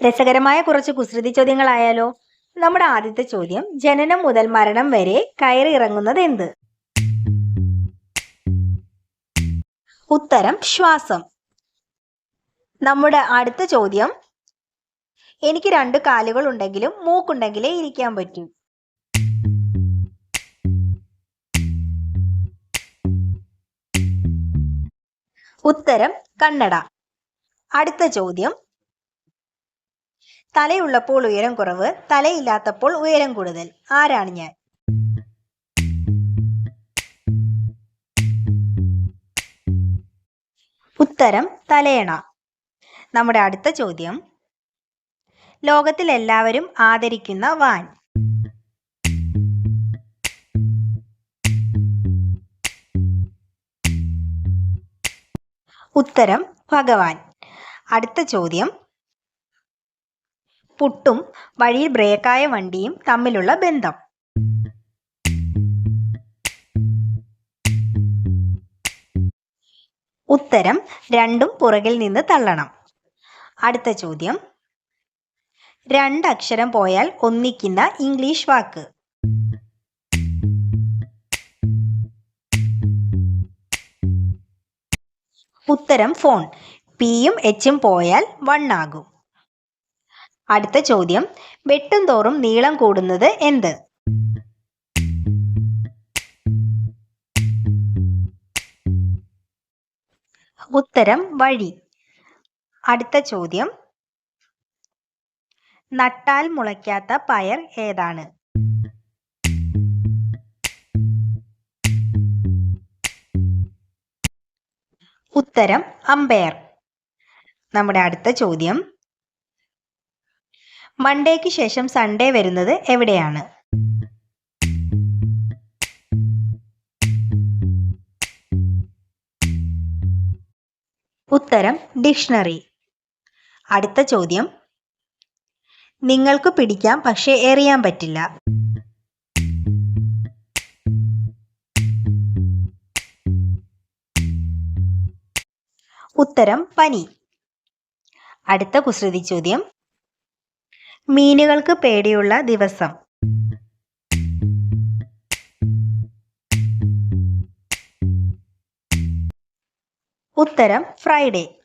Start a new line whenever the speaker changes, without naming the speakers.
രസകരമായ കുറച്ച് കുസൃതി ചോദ്യങ്ങളായാലോ? നമ്മുടെ ആദ്യത്തെ ചോദ്യം ജനനം മുതൽ മരണം വരെ കയറി ഇറങ്ങുന്നത് എന്ത്? ഉത്തരം ശ്വാസം. നമ്മുടെ അടുത്ത ചോദ്യം എനിക്ക് രണ്ട് കാലുകൾ ഉണ്ടെങ്കിലും മൂക്കുണ്ടെങ്കിലേ ഇരിക്കാൻ പറ്റൂ. ഉത്തരം കണ്ണട. അടുത്ത ചോദ്യം തലയുള്ളപ്പോൾ ഉയരം കുറവ് തലയില്ലാത്തപ്പോൾ ഉയരം കൂടുതൽ. ആരാണ് ഞാൻ? ഉത്തരം തലയണ. നമ്മുടെ അടുത്ത ചോദ്യം. ലോകത്തിൽ എല്ലാവരും ആദരിക്കുന്ന വാൻ. ഉത്തരം ഭഗവാൻ. അടുത്ത ചോദ്യം. പുട്ടും വഴിയിൽ ബ്രേക്കായ വണ്ടിയും തമ്മിലുള്ള ബന്ധം. ഉത്തരം രണ്ടും പുറകിൽ നിന്ന് തള്ളണം. അടുത്ത ചോദ്യം. രണ്ടക്ഷരം പോയാൽ ഒന്നിക്കുന്ന ഇംഗ്ലീഷ് വാക്ക്. ഉത്തരം ഫോൺ. പിയും എച്ചും പോയാൽ വണ്ണാകും. അടുത്ത ചോദ്യം. വെട്ടും തോറും നീളം കൂടുന്നത് എന്ത്? ഉത്തരം വഴി. അടുത്ത ചോദ്യം. നട്ടാൽ മുളയ്ക്കാത്ത പയർ ഏതാണ്? ഉത്തരം അമ്പയർ. നമ്മുടെ അടുത്ത ചോദ്യം. മൺഡേക്ക് ശേഷം സൺഡേ വരുന്നത് എവിടെയാണ്? ഉത്തരം ഡിക്ഷണറി. അടുത്ത ചോദ്യം. നിങ്ങൾക്ക് പിടിക്കാം പക്ഷേ എറിയാൻ പറ്റില്ല. ഉത്തരം പനി. അടുത്ത കുസൃതി ചോദ്യം. മീനുകൾക്ക് പേടിയുള്ള ദിവസം. ഉത്തരം ഫ്രൈഡേ.